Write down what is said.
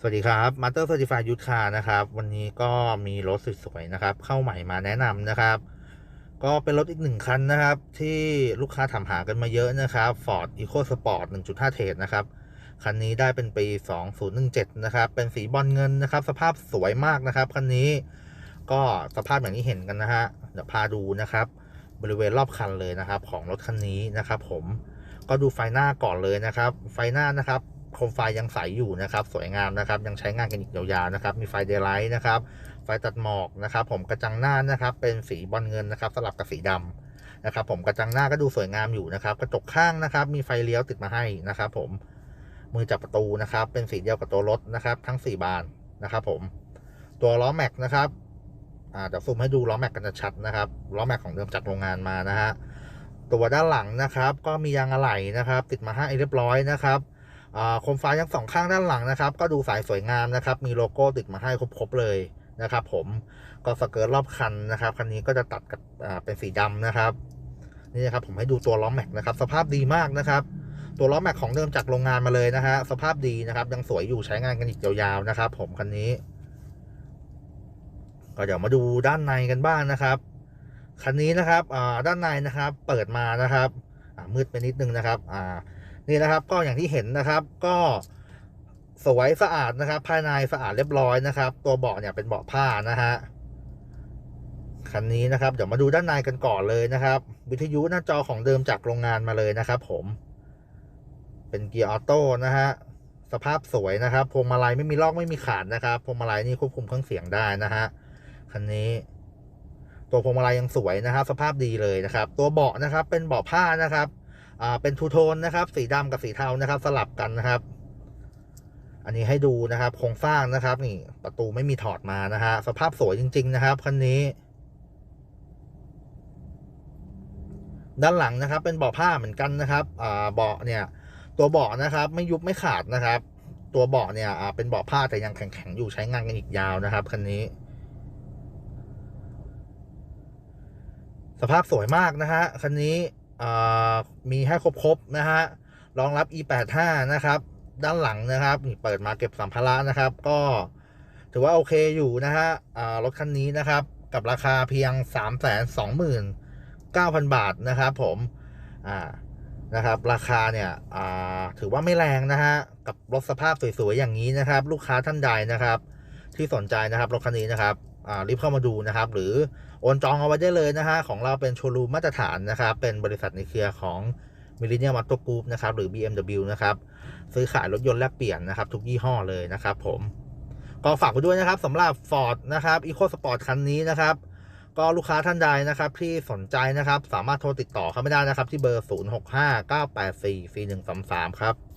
สวัสดีครับมาสเตอร์ c ซ r t i ิฟายยุทธานะครับ วันนี้ก็มีรถสวยๆนะครับ เข้าใหม่มาแนะนำนะครับ ก็เป็นรถอีกหนึ่งคันนะครับ ที่ลูกค้าถามหากันมาเยอะนะครับ Ford EcoSport 1.5 เทรดนะครับ คันนี้ได้เป็นปี 2017 นะครับ เป็นสีบอลเงินนะครับ สภาพสวยมากนะครับ คันนี้ก็สภาพอย่างที่เห็นกันนะฮะเดี๋ยวพาดูนะครับ บริเวณรอบคันเลยนะครับ ของรถคันนี้นะครับ ผมก็ดูไฟหน้าก่อนเลยนะครับ ไฟหน้านะครับ คมไฟยังใสอยู่นะครับ สวยงามนะครับ ยังใช้งานกันอีกยาวๆนะครับ มีไฟเดย์ไลท์นะครับ ไฟตัดหมอกนะครับ ผมกระจังหน้านะครับ เป็นสีบอลเงินนะครับ สลับกับสีดำนะครับ ผมกระจังหน้าก็ดูสวยงามอยู่นะครับ กระจกข้างนะครับ มีไฟเลี้ยวติดมาให้นะครับ ผมมือจับประตูนะครับ เป็นสีเดียวกับตัวรถนะครับ ทั้ง 4 บานนะครับ ผม ตัวล้อแม็กนะครับอาเดี๋ยวซูมให้ดูล้อแม็กกันชัดนะครับล้อแม็กของเดิมจากโรงงานมานะฮะตัวด้านหลังนะครับ ก็มียางอะไหล่นะครับ ติดมาให้เรียบร้อยนะครับ โคมไฟทั้งสองข้างด้านหลังนะครับ ก็ดูสายสวยงามนะครับ มีโลโก้ติดมาให้ครบๆเลยนะครับ ผมก็สเกิร์ตรอบคันนะครับ คันนี้ก็จะตัดกับเป็นสีดำนะครับ นี่นะครับผมให้ดูตัวล้อแม็กนะครับ สภาพดีมากนะครับ ตัวล้อแม็กของเดิมจากโรงงานมาเลยนะฮะสภาพดีนะครับ ยังสวยอยู่ใช้งานกันอีกยาวๆนะครับ ผมคันนี้ก็เดี๋ยวมาดูด้านในกันบ้างนะครับคันนี้นะครับด้านในนะครับ เปิดมานะครับมืดไปนิดนึงนะครับอ่า นี่นะครับก็อย่างที่เห็นนะครับ ก็สวยสะอาดนะครับ ภายในสะอาดเรียบร้อยนะครับ ตัวเบาะเนี่ยเป็นเบาะผ้านะฮะคันนี้นะครับ เดี๋ยวมาดูด้านในกันก่อนเลยนะครับ วิทยุหน้าจอของเดิมจากโรงงานมาเลยนะครับผม เป็นเกียร์ออโต้นะฮะสภาพสวยนะครับพวงมาลัยไม่มีลอกไม่มีขาดนะครับพวงมาลัยนี่ควบคุมเครื่องเสียงได้นะฮะคันนี้ตัวพวงมาลัยยังสวยนะครับ สภาพดีเลยนะครับ ตัวเบาะนะครับ เป็นเบาะผ้านะครับ อ่าเป็นทูโทนนะครับ สีดำกับสีเทานะครับ สลับกันนะครับ อันนี้ให้ดูนะครับโครงสร้างนะครับ นี่ประตูไม่มีถอดมานะฮะสภาพสวยจริง ๆ นะครับคันนี้ด้านหลังนะครับ เป็นเบาะผ้าเหมือนกันนะครับอ่าเบาะเนี่ย ตัวเบาะนะครับ ไม่ยุบไม่ขาดนะครับ ตัวเบาะเนี่ยเป็นเบาะผ้าแต่ยังแข็งๆอยู่ใช้งานกันอีกยาวนะครับคันนี้ สภาพสวยมากนะฮะคันนี้ มีให้ครบๆนะฮะรองรับ e85 นะครับ ด้านหลังนะครับเปิดมาเก็บสัมภาระนะครับ ก็ถือว่าโอเคอยู่นะฮะรถคันนี้นะครับ กับราคาเพียง 329,000 บาทนะครับ ผมอ่านะครับ ราคาเนี่ยถือว่าไม่แรงนะฮะกับรถสภาพสวยๆอย่างนี้นะครับ ลูกค้าท่านใดนะครับ ที่สนใจนะครับรถคันนี้นะครับ รีบเข้ามาดูนะครับ หรือโอนจองเอาไว้ได้เลยนะฮะของเราเป็นโชว์รูมมาตรฐานนะครับ เป็นบริษัทในเครือของ m i l l e n n i u m Motor Group นะครับ หรือ BMW นะครับ ซื้อขายรถยนต์แลกเปลี่ยนนะครับ ทุกยี่ห้อเลยนะครับ ผมก็ฝากไว้ด้วยนะครับสำหรับ Ford นะครับ EcoSport คันนี้นะครับ ก็ลูกค้าท่านใดนะครับที่สนใจนะครับ สามารถโทรติดต่อเข้าไม่ได้นะครับ ที่เบอร์ 0659844133 ครับ